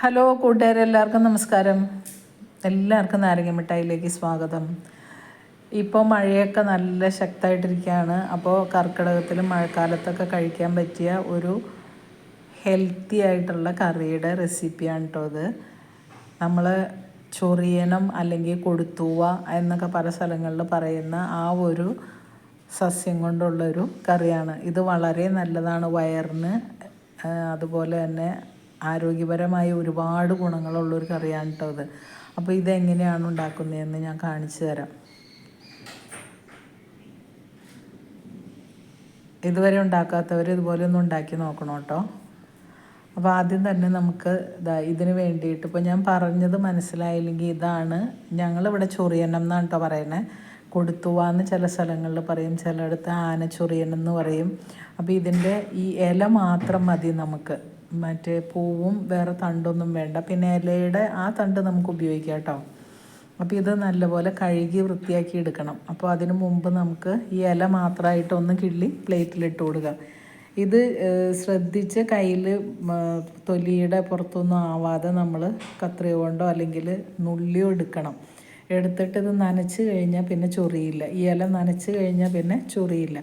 Hello കൂട്ടുകാരെ എല്ലാവർക്കും നമസ്കാരം. എല്ലാവർക്കും നാരങ്ങ മിഠായിലേക്ക് സ്വാഗതം. ഇപ്പോൾ മഴയൊക്കെ നല്ല ശക്തമായിട്ടിരിക്കുകയാണ്. അപ്പോൾ കർക്കിടകത്തിൽ മഴക്കാലത്തൊക്കെ കഴിക്കാൻ പറ്റിയ ഒരു ഹെൽത്തി ആയിട്ടുള്ള കറിയുടെ റെസിപ്പിയാണ് കേട്ടോ അത് നമ്മൾ ചൊറിയനം അല്ലെങ്കിൽ കൊടുത്തൂവ എന്നൊക്കെ പല സ്ഥലങ്ങളിൽ പറയുന്ന ആ ഒരു സസ്യം കൊണ്ടുള്ളൊരു കറിയാണ്. ഇത് വളരെ നല്ലതാണ് വയറിന് അതുപോലെ തന്നെ ആരോഗ്യപരമായ ഒരുപാട് ഗുണങ്ങളുള്ളൊരു കറിയാണ് കേട്ടോ അത്. അപ്പോൾ ഇതെങ്ങനെയാണ് ഉണ്ടാക്കുന്നതെന്ന് ഞാൻ കാണിച്ചു തരാം. ഇതുവരെ ഉണ്ടാക്കാത്തവർ ഇതുപോലെ ഒന്ന് ഉണ്ടാക്കി നോക്കണം കേട്ടോ അപ്പോൾ ആദ്യം തന്നെ നമുക്ക് ഇതാ ഇതിന് വേണ്ടിയിട്ട് ഇപ്പോൾ ഞാൻ പറഞ്ഞത് മനസ്സിലായില്ലെങ്കിൽ ഇതാണ്. ഞങ്ങളിവിടെ ചൊറിയണം എന്നാണ് കേട്ടോ പറയുന്നത് കൊടുത്തുവാന്ന് ചില സ്ഥലങ്ങളിൽ പറയും ചിലയിടത്ത് ആന ചൊറിയണം എന്ന് പറയും. അപ്പോൾ ഇതിന്റെ ഈ ഇല മാത്രം മതി നമുക്ക്. മറ്റേ പൂവും വേറെ തണ്ടൊന്നും വേണ്ട. പിന്നെ ഇലയുടെ ആ തണ്ട് നമുക്ക് ഉപയോഗിക്കാം കേട്ടോ. അപ്പോൾ ഇത് നല്ലപോലെ കഴുകി വൃത്തിയാക്കി എടുക്കണം. അപ്പോൾ അതിനു മുമ്പ് നമുക്ക് ഈ ഇല മാത്രമായിട്ട് ഒന്ന് കിള്ളി പ്ലേറ്റിലിട്ട് കൊടുക്കുക ഇത് ശ്രദ്ധിച്ച് കയ്യിൽ തൊലിയുടെ പുറത്തൊന്നും ആവാതെ നമ്മൾ കത്രിക കൊണ്ടോ അല്ലെങ്കിൽ നുള്ളിയോ എടുക്കണം. എടുത്തിട്ട് ഇത് നനച്ച് കഴിഞ്ഞാൽ പിന്നെ ചൊറിയില്ല. ഈ ഇല നനച്ച് കഴിഞ്ഞാൽ പിന്നെ ചൊറിയില്ല.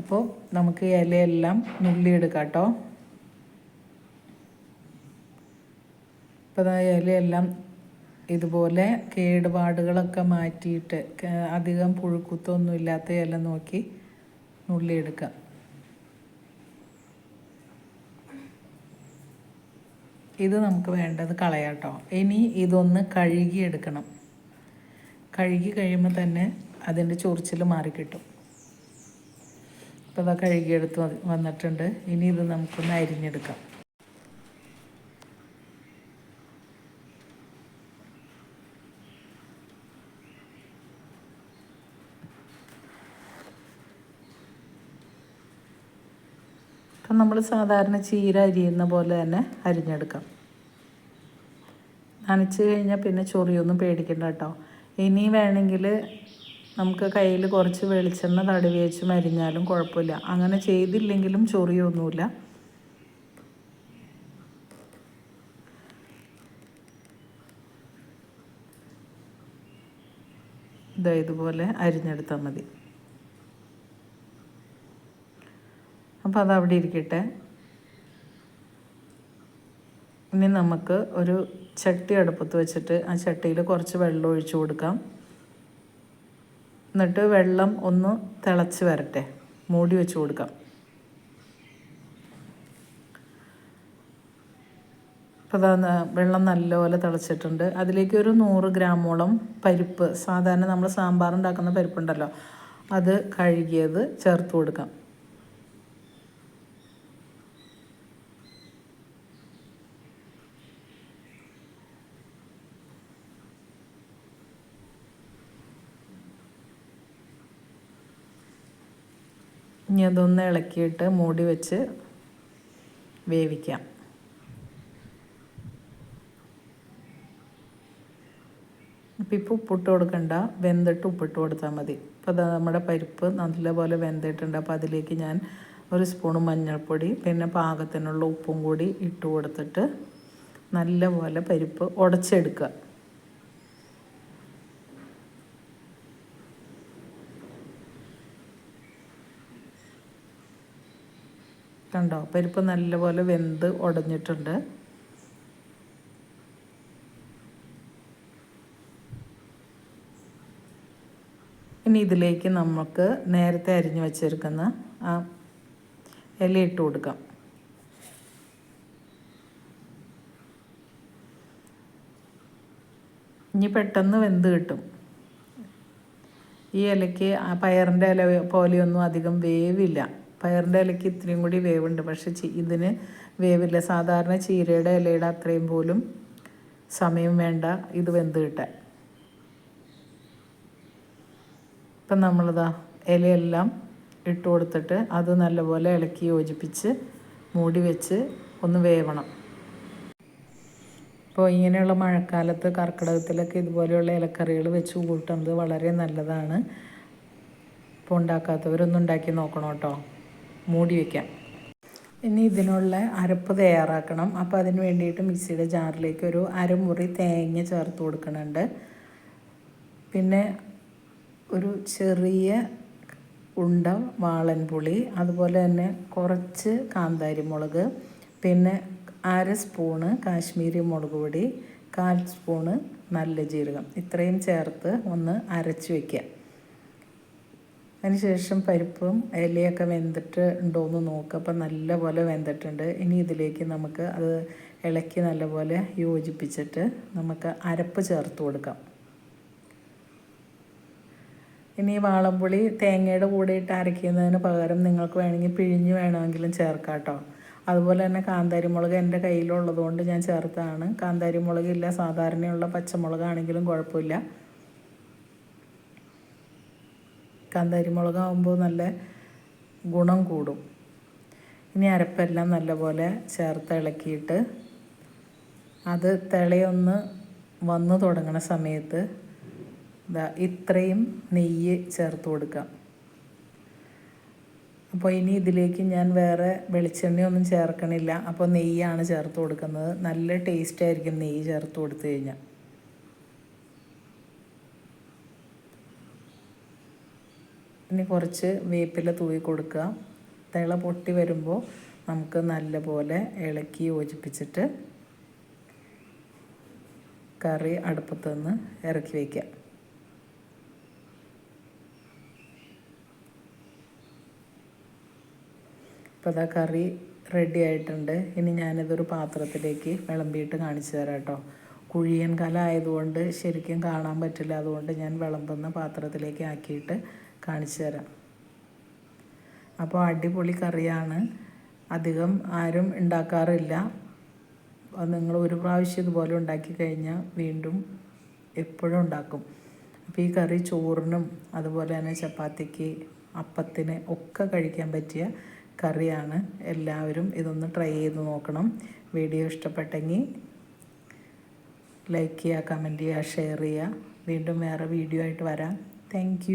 അപ്പോൾ നമുക്ക് ഇലയെല്ലാം നുള്ളിയെടുക്കാം കേട്ടോ. അപ്പോൾ എല്ലാം ഇതുപോലെ കേടുപാടുകളൊക്കെ മാറ്റിയിട്ട് അധികം പുഴുക്കുത്തൊന്നും ഇല്ലാത്ത ഇല നോക്കി നുള്ളിയെടുക്കാം. ഇത് നമുക്ക് വേണ്ടത് കളയാട്ടോ. ഇനി ഇതൊന്ന് കഴുകിയെടുക്കണം. കഴുകി കഴിയുമ്പോൾ തന്നെ അതിന്റെ ചൊറിച്ചിൽ മാറിക്കിട്ടും. അപ്പോൾ അതാ കഴുകിയെടുത്ത് വന്നിട്ടുണ്ട്. ഇനി ഇത് നമുക്കൊന്ന് അരിഞ്ഞെടുക്കാം. അപ്പം നമ്മൾ സാധാരണ ചീര അരിയുന്ന പോലെ തന്നെ അരിഞ്ഞെടുക്കാം. നനച്ച് കഴിഞ്ഞാൽ പിന്നെ ചൊറിയൊന്നും പേടിക്കണ്ട കേട്ടോ. ഇനി വേണമെങ്കിൽ നമുക്ക് കയ്യിൽ കുറച്ച് വെളിച്ചെണ്ണ തടവി വെച്ച് മരിഞ്ഞാലും കുഴപ്പമില്ല. അങ്ങനെ ചെയ്തില്ലെങ്കിലും ചൊറിയൊന്നുമില്ല. ഇതാ ഇതുപോലെ അരിഞ്ഞെടുത്താൽ മതി. അപ്പോൾ അവിടെ ഇരിക്കട്ടെ. ഇനി നമുക്ക് ഒരു ചട്ടി അടുപ്പത്ത് വെച്ചിട്ട് ആ ചട്ടിയിൽ കുറച്ച് വെള്ളം ഒഴിച്ചു കൊടുക്കാം. എന്നിട്ട് വെള്ളം ഒന്ന് തിളച്ച് വരട്ടെ. മൂടി വെച്ച് കൊടുക്കാം. അപ്പോൾ അതാ വെള്ളം നല്ലപോലെ തിളച്ചിട്ടുണ്ട്. അതിലേക്ക് ഒരു നൂറ് ഗ്രാമോളം പരിപ്പ് സാധാരണ നമ്മൾ സാമ്പാർ ഉണ്ടാക്കുന്ന പരിപ്പുണ്ടല്ലോ അത് കഴുകിയത് ചേർത്ത് കൊടുക്കാം. ഇനി അതൊന്ന് ഇളക്കിയിട്ട് മൂടി വെച്ച് വേവിക്കാം. അപ്പോൾ ഇപ്പോൾ ഉപ്പിട്ട് കൊടുക്കണ്ട. വെന്തിട്ട് ഉപ്പിട്ട് കൊടുത്താൽ മതി. അപ്പോൾ അത് നമ്മുടെ പരിപ്പ് നല്ലപോലെ വെന്തിട്ടുണ്ട്. അപ്പോൾ അതിലേക്ക് ഞാൻ ഒരു സ്പൂൺ മഞ്ഞൾപ്പൊടി പിന്നെ പാകത്തിനുള്ള ഉപ്പും കൂടി ഇട്ട് കൊടുത്തിട്ട് നല്ലപോലെ പരിപ്പ് ഉടച്ചെടുക്കുക. കണ്ടോ? പരിപ്പ് നല്ലപോലെ വെന്ത് ഉടഞ്ഞിട്ടുണ്ട് ഇനി ഇതിലേക്ക് നമുക്ക് നേരത്തെ അരിഞ്ഞു വച്ചിരിക്കുന്ന ആ ഇല ഇട്ട് കൊടുക്കാം. ഇനി പെട്ടെന്ന് വെന്ത് കിട്ടും. ഈ ഇലയ്ക്ക് ആ പയറിന്റെ ഇല പോലെയൊന്നും അധികം വേവില്ല. പയറിന്റെ ഇലയ്ക്ക് ഇത്രയും കൂടി വേവുണ്ട്. പക്ഷെ ഇതിന് വേവില്ല. സാധാരണ ചീരയുടെ ഇലയുടെ അത്രയും പോലും സമയം വേണ്ട ഇത് വെന്ത് കിട്ടാൻ. ഇപ്പം നമ്മളിതാ ഇലയെല്ലാം ഇട്ട് കൊടുത്തിട്ട് അത് നല്ലപോലെ ഇളക്കി യോജിപ്പിച്ച് മൂടി വെച്ച് ഒന്ന് വേവണം. അപ്പോൾ ഇങ്ങനെയുള്ള മഴക്കാലത്ത് കർക്കിടകത്തിലൊക്കെ ഇതുപോലെയുള്ള ഇലക്കറികൾ വെച്ച് കൂട്ടുന്നത് വളരെ നല്ലതാണ്. ഇപ്പോൾ ഉണ്ടാക്കാത്തവരൊന്നും ഉണ്ടാക്കി നോക്കണം കേട്ടോ. മൂടി വയ്ക്കാം ഇനി ഇതിനുള്ള അരപ്പ് തയ്യാറാക്കണം. അപ്പോൾ അതിന് വേണ്ടിയിട്ട് മിക്സിയുടെ ജാറിലേക്ക് ഒരു അരമുറി തേങ്ങ ചേർത്ത് കൊടുക്കുന്നുണ്ട് പിന്നെ ഒരു ചെറിയ ഉണ്ട വാളൻപുളി അതുപോലെ തന്നെ കുറച്ച് കാന്താരി മുളക് പിന്നെ അര സ്പൂണ് കാശ്മീരി മുളക് പൊടി കാൽ സ്പൂണ് നല്ല ജീരകം. ഇത്രയും ചേർത്ത് ഒന്ന് അരച്ച് വയ്ക്കുക അതിനുശേഷം പരിപ്പും ഇലയൊക്കെ വെന്തിട്ട് ഉണ്ടോയെന്ന് നോക്കുക അപ്പം നല്ലപോലെ വെന്തിട്ടുണ്ട്. ഇനി ഇതിലേക്ക് നമുക്ക് അത് ഇളക്കി നല്ലപോലെ യോജിപ്പിച്ചിട്ട് നമുക്ക് അരപ്പ് ചേർത്ത് കൊടുക്കാം. ഇനി വാളംപുളി തേങ്ങയുടെ കൂടെ ഇട്ട് അരയ്ക്കുന്നതിന് പകരം നിങ്ങൾക്ക് വേണമെങ്കിൽ പിഴിഞ്ഞ് വേണമെങ്കിലും ചേർക്കാം കേട്ടോ. അതുപോലെ തന്നെ കാന്താരി മുളക് എന്റെ കയ്യിലുള്ളതുകൊണ്ട് ഞാൻ ചേർത്താണ്. കാന്താരി മുളകില്ല സാധാരണയുള്ള പച്ചമുളകാണെങ്കിലും കുഴപ്പമില്ല. കാന്താരി മുളകാകുമ്പോൾ നല്ല ഗുണം കൂടും. ഇനി അരപ്പെല്ലാം നല്ലപോലെ ചേർത്ത് ഇളക്കിയിട്ട് അത് തിളയൊന്ന് വന്നു തുടങ്ങുന്ന സമയത്ത് ഇതാ ഇത്രയും നെയ്യ് ചേർത്ത് കൊടുക്കാം. അപ്പോൾ ഇനി ഇതിലേക്ക് ഞാൻ വേറെ വെളിച്ചെണ്ണയൊന്നും ചേർക്കണില്ല. അപ്പോൾ നെയ്യാണ് ചേർത്ത് കൊടുക്കുന്നത്. നല്ല ടേസ്റ്റ് ആയിരിക്കും നെയ്യ് ചേർത്ത് കൊടുത്തു കഴിഞ്ഞാൽ. ഇനി കുറച്ച് വേപ്പില തൂവി കൊടുക്കുക. തിള പൊട്ടി വരുമ്പോൾ നമുക്ക് നല്ലപോലെ ഇളക്കി യോജിപ്പിച്ചിട്ട് കറി അടുപ്പത്ത് നിന്ന് ഇറക്കി വയ്ക്കാം ഇപ്പോൾ അതാ കറി റെഡി ആയിട്ടുണ്ട്. ഇനി ഞാനിതൊരു പാത്രത്തിലേക്ക് വിളമ്പിയിട്ട് കാണിച്ചു തരാം കേട്ടോ. കുഴിയൻ കല ആയതുകൊണ്ട് ശരിക്കും കാണാൻ പറ്റില്ല. അതുകൊണ്ട് ഞാൻ വിളമ്പുന്ന പാത്രത്തിലേക്ക് ആക്കിയിട്ട് കാണിച്ചു തരാം. അപ്പോൾ അടിപൊളി കറിയാണ്. അധികം ആരും ഉണ്ടാക്കാറില്ല. നിങ്ങൾ ഒരു പ്രാവശ്യം ഇതുപോലെ ഉണ്ടാക്കി കഴിഞ്ഞാൽ വീണ്ടും എപ്പോഴും ഉണ്ടാക്കും. അപ്പോൾ ഈ കറി ചോറിനും അതുപോലെ തന്നെ ചപ്പാത്തിക്ക് അപ്പത്തിന് ഒക്കെ കഴിക്കാൻ പറ്റിയ കറിയാണ്. എല്ലാവരും ഇതൊന്ന് ട്രൈ ചെയ്ത് നോക്കണം. വീഡിയോ ഇഷ്ടപ്പെട്ടെങ്കിൽ ലൈക്ക് ചെയ്യുക കമന്റ് ചെയ്യുക ഷെയർ ചെയ്യുക. വീണ്ടും വേറെ വീഡിയോ ആയിട്ട് വരാം. താങ്ക്